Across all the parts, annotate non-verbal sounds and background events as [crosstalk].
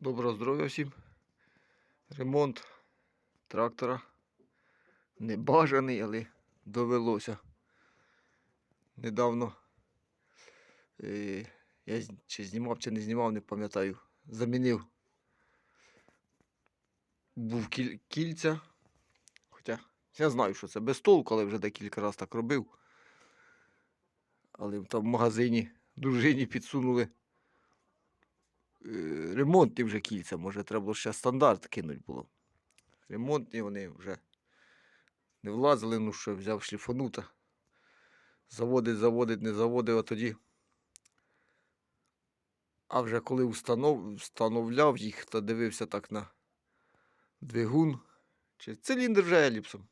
Доброго здоров'я всім. Ремонт трактора. Не бажаний, але довелося. Недавно е, я чи знімав, чи не знімав, не пам'ятаю. Замінив. Був кіль, кільця. Хоча я знаю, що це без толку, але вже декілька разів так робив. Але там в магазині дружині підсунули ремонтні вже кільця, може треба було ще стандарт кинуть було. Ремонтні вони вже не влазили, ну що взяв шліфанута. Заводить, заводить, не заводив, а тоді. А вже коли встанов... встановляв їх, то дивився так на двигун чи циліндр вже еліпсом.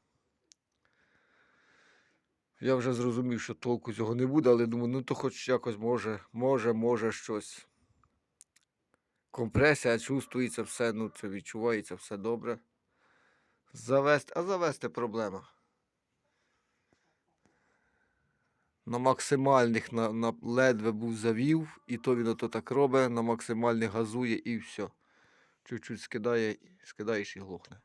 Я вже зрозумів, що толку цього не буде, але думаю, ну то хоч якось може, може, може щось. Компресія чувствується все, ну це відчувається все добре. Завести, а завести проблема. На максимальних на, на ледве був завів, і то він ото так робить, на максимальних газує і все. Чуть-чуть скидає, скидаєш і глохне.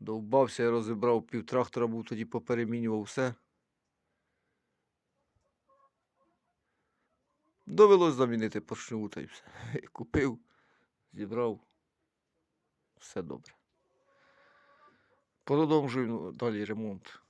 Довбався, я розібрав пів трактора, був тоді поперемінював все. Довелось замінити поршневу та й все. [laughs] Купив, зібрав. Все добре. Продовжую ну, далі ремонт.